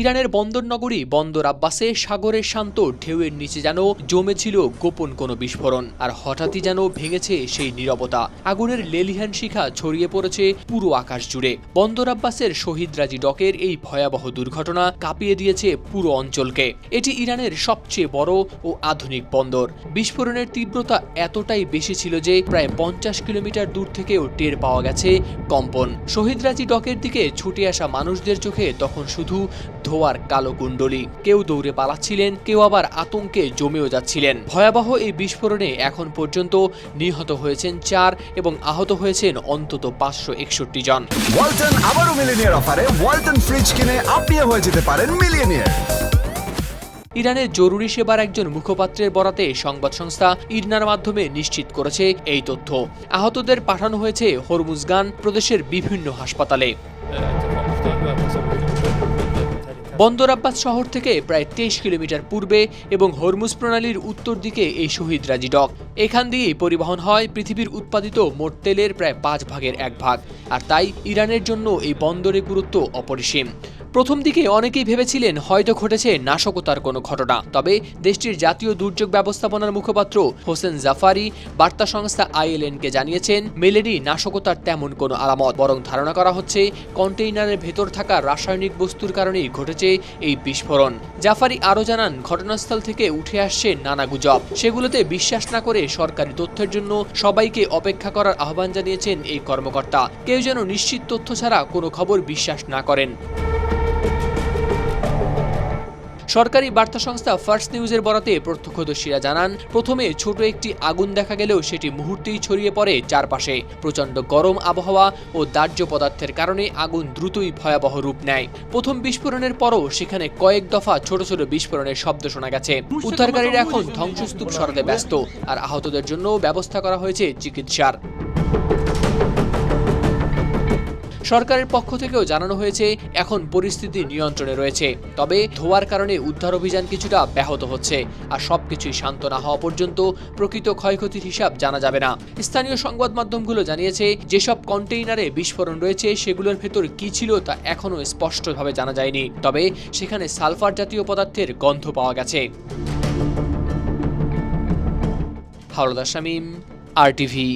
ইরানের বন্দর নগরী বন্দর আব্বাসে সাগরের শান্ত ঢেউয়ের নিচে যেন জমেছিল গোপন কোনো বিস্ফোরণ, আর হঠাৎই যেন ভেঙেছে সেই নীরবতা। আগুনের লেলিহান শিখা ছড়িয়ে পড়েছে পুরো আকাশ জুড়ে। বন্দর আব্বাসের শহীদ রাজি ডকের এই ভয়াবহ দুর্ঘটনা কাঁপিয়ে দিয়েছে পুরো অঞ্চলকে। এটি ইরানের সবচেয়ে বড় ও আধুনিক বন্দর। বিস্ফোরণের তীব্রতা এতটাই বেশি ছিল যে প্রায় পঞ্চাশ কিলোমিটার দূর থেকেও টের পাওয়া গেছে কম্পন। শহীদ রাজি ডকের দিকে ছুটে আসা মানুষদের চোখে তখন শুধু ধোয়ার কালো কুণ্ডলি। কেউ দৌড়ে পালাচ্ছিলেন কেউ আবার আতঙ্কে জমেও যাচ্ছিলেন। ভয়াবহ এই বিস্ফোরণে এখন পর্যন্ত নিহত হয়েছেন চার এবং আহত হয়েছেন অন্তত পাঁচশো একষট্টি জন। ওয়ালটন আবারও মিলিনিয়ার অফারে। ওয়ালটন ফ্রিজ কিনে আপনিও হয়ে যেতে পারেন মিলিয়নিয়ার। ইরানের জরুরি সেবার একজন মুখপাত্রের বরাতে সংবাদ সংস্থা ইরনার মাধ্যমে নিশ্চিত করেছে এই তথ্য। আহতদের পাঠানো হয়েছে হরমুজগান প্রদেশের বিভিন্ন হাসপাতালে। বন্দর আব্বাস শহর থেকে প্রায় তেইশ কিলোমিটার পূর্বে এবং হরমুজ প্রণালীর উত্তর দিকে এই শহীদ রাজি ডক। এখান দিয়ে পরিবহন হয় পৃথিবীর উৎপাদিত মোট তেলের প্রায় পাঁচ ভাগের এক ভাগ। আর তাই ইরানের জন্য এই বন্দরের গুরুত্ব অপরিসীম। প্রথম দিকে অনেকেই ভেবেছিলেন হয়তো ঘটেছে নাশকতার কোনো ঘটনা। তবে দেশটির জাতীয় দুর্যোগ ব্যবস্থাপনার মুখপাত্র হোসেন জাফারি বার্তা সংস্থা আইএলএনকে জানিয়েছেন, মেলেনি নাশকতার তেমন কোনো আলামত। বরং ধারণা করা হচ্ছে, কন্টেইনারের ভেতর থাকা রাসায়নিক বস্তুর কারণেই ঘটেছে এই বিস্ফোরণ। জাফারি আরও জানান, ঘটনাস্থল থেকে উঠে আসছে নানা গুজব। সেগুলোতে বিশ্বাস না করে সরকারি তথ্যের জন্য সবাইকে অপেক্ষা করার আহ্বান জানিয়েছেন এই কর্মকর্তা। কেউ যেন নিশ্চিত তথ্য ছাড়া কোনো খবর বিশ্বাস না করেন। সরকারি বার্তা সংস্থা ফার্স্ট নিউজের বরাতে প্রত্যক্ষদর্শীরা জানান, প্রথমে ছোট একটি আগুন দেখা গেলেও সেটি মুহূর্তেই ছড়িয়ে পড়ে চারপাশে। প্রচণ্ড গরম আবহাওয়া ও দাহ্য পদার্থের কারণে আগুন দ্রুতই ভয়াবহ রূপ নেয়। প্রথম বিস্ফোরণের পরও সেখানে কয়েক দফা ছোট ছোট বিস্ফোরণের শব্দ শোনা গেছে। উদ্ধারকারীরা এখন ধ্বংসস্তূপ সরাতে ব্যস্ত, আর আহতদের জন্য ব্যবস্থা করা হয়েছে চিকিৎসার। সরকারের পক্ষ থেকেও জানানো হয়েছে, এখন পরিস্থিতি নিয়ন্ত্রণে রয়েছে। তবে ধোয়ার কারণে উদ্ধার অভিযান কিছুটা ব্যাহত হচ্ছে। আর সবকিছুই শান্ত না হওয়া পর্যন্ত প্রকৃত ক্ষয়ক্ষতির হিসাব জানা যাবে না। স্থানীয় সংবাদ মাধ্যমগুলো জানিয়েছে, যেসব কন্টেইনারে বিস্ফোরণ রয়েছে, সেগুলোর ভেতর কি ছিল তা এখনও স্পষ্টভাবে জানা যায়নি। তবে সেখানে সালফার জাতীয় পদার্থের গন্ধ পাওয়া গেছে। হাওড়া শামীম আর টিভি